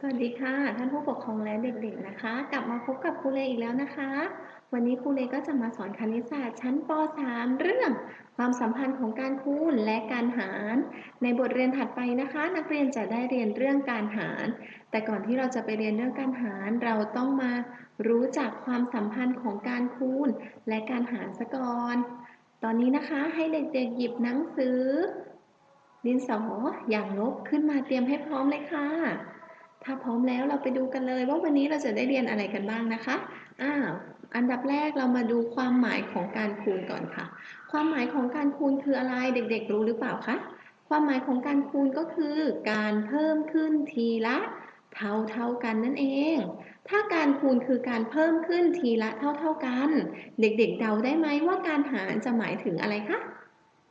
สวัสดีค่ะ ท่านผู้ปกครองและเด็กๆนะคะ กลับมาพบกับครูเลอีกแล้วนะคะ วันนี้ครูเลก็จะมาสอนคณิตศาสตร์ชั้นป .3 เรื่อง ความสัมพันธ์ของการคูณและการหาร ในบทเรียนถัดไปนะคะ นักเรียนจะได้เรียนเรื่องการหาร แต่ก่อนที่เราจะไปเรียนเรื่องการหาร เราต้องมารู้จักความสัมพันธ์ของการคูณและการหารซะก่อน ตอนนี้นะคะให้เด็กๆหยิบหนังสือดินสออย่างลบขึ้นมาเตรียมให้พร้อมเลยค่ะ ถ้าพร้อมแล้วเราไปดูกันเลยว่าวันนี้เราจะได้เรียนอะไรกันบ้างนะคะอ้าวอันดับแรกเรามาดูความหมายของการคูณก่อนค่ะ ความหมายของการคูณคืออะไรเด็ก ๆ รู้หรือเปล่าคะ ความหมายของการคูณก็คือการเพิ่มขึ้นทีละเท่าเท่ากันนั่นเอง ถ้าการคูณคือการเพิ่มขึ้นทีละเท่าเท่ากัน เด็กๆเดาได้ไหมว่าการหารจะหมายถึงอะไรคะ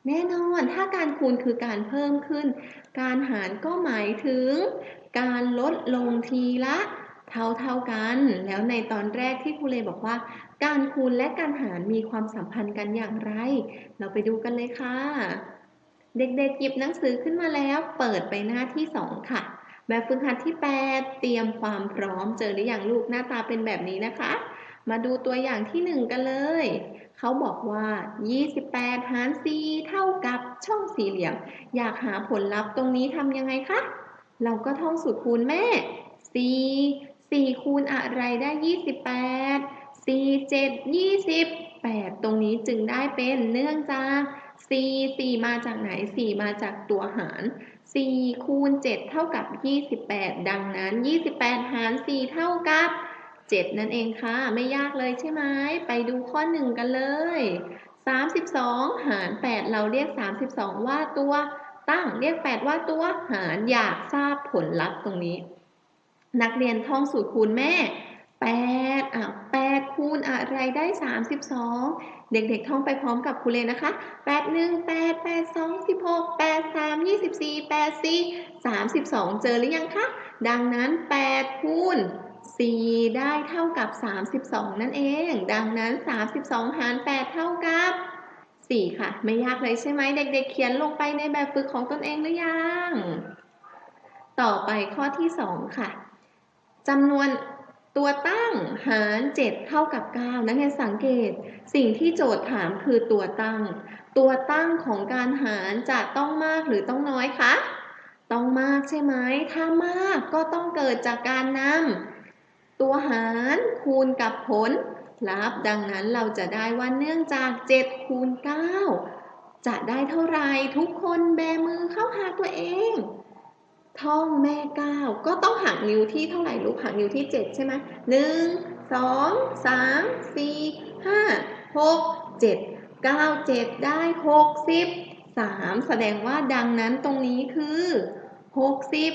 แน่นอนถ้าการคูณคือการเพิ่มขึ้น การหารก็หมายถึง การลดลงทีละเท่าเท่ากัน แล้วในตอนแรกที่ครูเลบอกว่า การคูณและการหารมีความสัมพันธ์กันอย่างไร เราไปดูกันเลยค่ะ เด็กๆหยิบหนังสือขึ้นมาแล้ว เปิดไปหน้าที่ 2 ค่ะ แบบฝึกหัดที่ 8 เตรียมความพร้อมเจอหรือยังลูกหน้าตาเป็นแบบนี้นะคะ มาดูตัวอย่างที่ 1 กันเลย เขาบอกว่า 28 หาร 4 เท่ากับช่องสี่เหลี่ยม อยากหาผลลัพธ์ตรงนี้ทำยังไงคะ เราก็ท่องสูตรคูณแม่ 4 4 คูณอะไรได้ 28 4 7 28 ตรงนี้จึงได้เป็นเนื่องจาก4 4 มาจากไหน 4 มาจากตัวหาร 4 คูณ 7 เท่ากับ 28 ดังนั้น 28 หาร 4 เท่ากับ 7 นั่นเองค่ะ ไม่ยากเลยใช่ไหมไปดูข้อ 1 กันเลย 32 หาร 8 เราเรียก 32 ว่าตัวตั้งเรียก 8 ว่าตัวหารอยากทราบผลลัพธ์ตรงนี้ นักเรียนท่องสูตรคูณแม่ 8อะ8คูณอะไรได้ 32 เด็กๆท่องไปพร้อมกับครูเลยนะคะ 8 1 8 8 2 16 8 3 24 8 4 32 เจอหรือยังคะ ดังนั้น 8 คูณ 4 ได้เท่ากับ 32 นั่นเอง ดังนั้น 32 หาร 8 เท่ากับ 4 ค่ะ ไม่ยากเลยใช่ไหมเด็กๆ เขียนลงไปในแบบฝึกของตนเองหรือยัง ต่อไปข้อที่ 2 ค่ะจำนวนตัวตั้งหาร 7 เท่ากับ 9 นักเรียนสังเกต สิ่งที่โจทย์ถามคือตัวตั้ง ตัวตั้งของการหารจะต้องมากหรือต้องน้อยคะต้องมากใช่ไหม ถ้ามากก็ต้องเกิดจากการนำ ตัวหารคูณกับผลลัพธ์ดังนั้นเราจะได้ว่าเนื่องจาก 7 คูณ 9 จะได้เท่าไรทุกคนแบมือเข้าหาตัวเอง ท่องแม่เก้าก็ต้องหักนิ้วที่เท่าไหร่ลูกหักนิ้วที่เจ็ดใช่ไหมหนึ่งสองสามสี่ห้าหกเจ็ดเก้าเจ็ดได้หกสิบสามแสดงว่าดังนั้นตรงนี้คือหกสิบ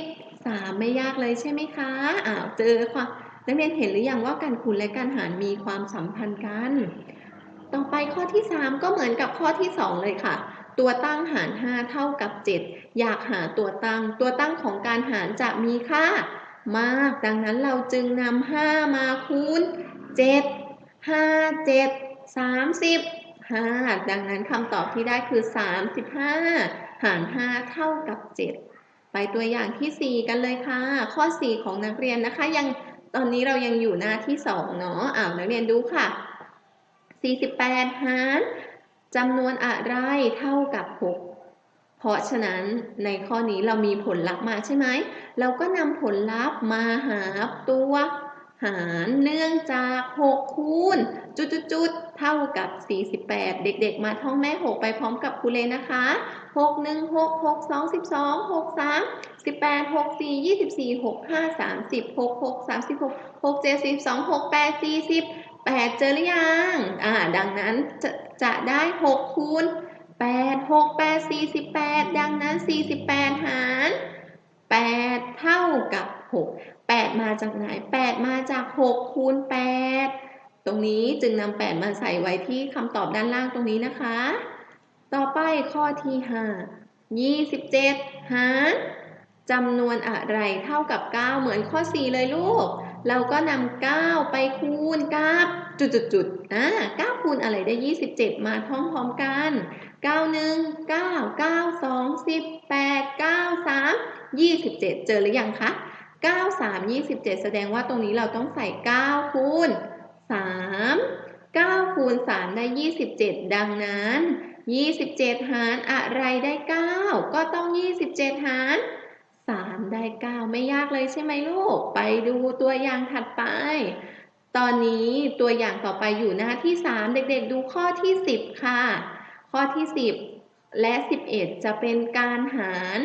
สามไม่ยากเลยใช่ไหมคะอ้าวเจอความ นักเรียนเห็นหรือยังว่าการคูณและการหารมีความสัมพันธ์กัน ต่อไปข้อที่ 3 ก็เหมือนกับข้อที่ 2 เลยค่ะ ตัวตั้งหาร 5 เท่ากับ 7 อยากหาตัวตั้ง ตัวตั้งของการหารจะมีค่ามาก ดังนั้นเราจึงนำ5มาคูณ 7 5 7 30 5ดังนั้นคำตอบที่ได้คือ 35 หาร 5 เท่ากับ 7 ไปตัวอย่างที่ 4 กันเลยค่ะ ข้อ 4 ของนักเรียนนะคะยัง ตอนนี้เรายังอยู่หน้าที่2เนาะอ่านักเรียนดูค่ะ 48 หารจำนวนอะไรเท่ากับ 6 เพราะฉะนั้นในข้อนี้เรามีผลลัพธ์มาใช่ไหม เราก็นำผลลัพธ์มาหาตัวหารเนื่องจาก 6 คูณ จุดๆ เท่ากับ 48 เด็กๆ มาท่องแม่ 6 ไปพร้อมกับครูเลยนะคะ 6 1 6 6 2 12 6 3 18 6 4 24 6 5 30 6 6 36 6 7 12 6 8 40 8 เจอหรือยัง อ่า ดังนั้นจะจะได้ 6 คูณ 8 6 8 48 ดังนั้น 48 หาร 8 เท่ากับ 6 8 มาจากไหน 8 มาจาก 6 คูณ 8 ตรงนี้จึงนำ8มาใส่ไว้ที่คำตอบด้านล่างตรงนี้นะคะ ต่อไปข้อที่ 5 27 หารจำนวนอะไรเท่ากับ 9 เหมือนข้อ 4 เลยลูก เราก็นำ9ไปคูณกับจุดๆอ่า9คูณอะไรได้ 27 มาท่องพร้อมกัน 9 1 9 9 2 18 9 3 27 เจอหรือยังคะ 9 3 27 แสดงว่าตรงนี้เราต้องใส่ 9 คูณ 3 9คูณ3ได้ 27 ดังนั้น 27 หารอะไรได้ 9 ก็ต้อง 27 หาร 3 ได้ 9 ไม่ยากเลยใช่ไหมลูก ไปดูตัวอย่างถัดไป ตอนนี้ตัวอย่างต่อไปอยู่หน้าที่ 3 เด็กๆ ดูข้อที่ 10 ค่ะ ข้อที่ 10 และ 11 จะเป็นการหาร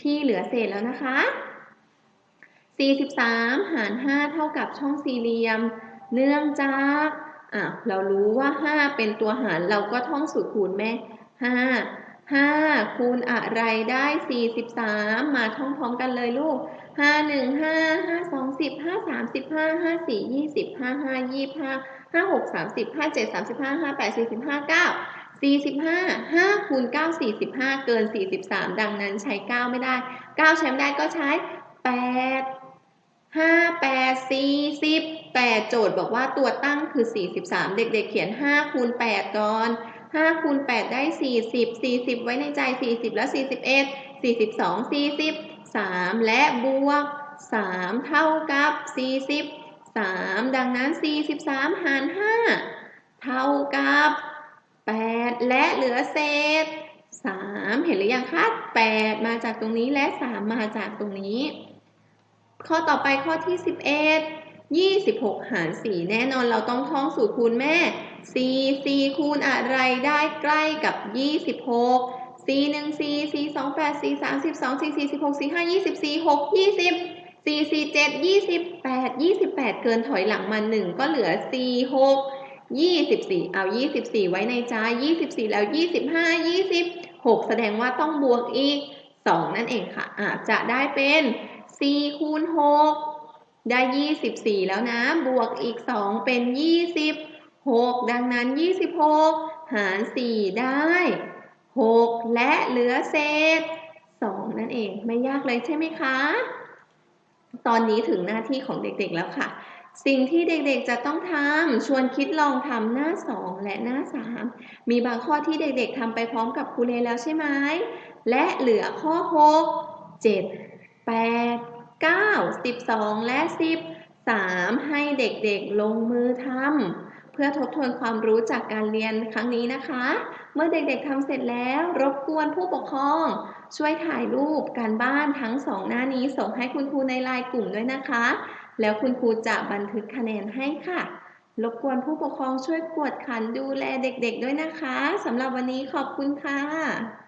ที่เหลือเศษแล้วนะคะ 43 หาร 5 เท่ากับช่องสี่เหลี่ยม เนื่องจากอะเรารู้ว่า 5 เป็นตัวหารเราก็ท่องสูตรคูณแม่5 5 คูณอะไรได้ 43 มาท่องพร้อมกันเลยลูก 5 1 5 5 2 10 5 3 15 5 4 20 5 5 25 5 6 30 5 7 35 5 8 45 9 45 5คูณ9 45 เกิน 43 ดังนั้นใช้ 9 ไม่ได้ 9 ใช้ไม่ได้ก็ใช้ 8 5 8 40 แต่โจทย์บอกว่าตัวตั้งคือ 43 เด็กๆ เขียน 5 คูณ 8 ก่อน 5 คูณ 8 ได้ 40 40 ไว้ในใจ 40 แล้ว41 42 43และบวก 3 เท่ากับ 43 ดังนั้น 43 หาร 5 เท่ากับ 8 และเหลือเศษ 3 เห็นหรือยังคะ 8 มาจากตรงนี้และ 3 มาจากตรงนี้ ข้อต่อไปข้อที่ 11 26 หาร 4 แน่นอนเราต้องท่องสูตรคูณแม่4 4คูณอะไรได้ใกล้กับ 26 4 1 4 4 2 8 4 3 12 4 4 16 4 5 24 6 20 4 4 7 28 28 เกินถอยหลังมา 1 ก็เหลือ4 6 24 เอา 24 ไว้ในใจ 24 แล้ว 25 26 แสดงว่าต้องบวกอีก 2 นั่นเองค่ะอาจจะได้เป็น 4คูณ6ได้ 24 แล้วนะ บวกอีก 2 เป็น 26 ดังนั้น 26 หาร 4 ได้ 6 และเหลือเศษ 2 นั่นเอง ไม่ยากเลยใช่ไหมคะ ตอนนี้ถึงหน้าที่ของเด็กๆแล้วค่ะ สิ่งที่เด็กๆจะต้องทำชวนคิดลองทำหน้า 2 และหน้า 3 มีบางข้อที่เด็กๆทำไปพร้อมกับครูเลแล้วใช่ไหม และเหลือข้อ 6 7 8 9 12 และ 13 ให้เด็กๆลงมือทำเพื่อทบทวนความรู้จากการเรียนครั้งนี้นะคะ เมื่อเด็กๆทำเสร็จแล้วรบกวนผู้ปกครอง ช่วยถ่ายรูปการบ้านทั้งสองหน้านี้ส่งให้คุณครูในไลน์กลุ่มด้วยนะคะ แล้วคุณครูจะบันทึกคะแนนให้ค่ะรบกวนผู้ปกครองช่วยกวดขันดูแลเด็กๆด้วยนะคะสำหรับวันนี้ขอบคุณค่ะ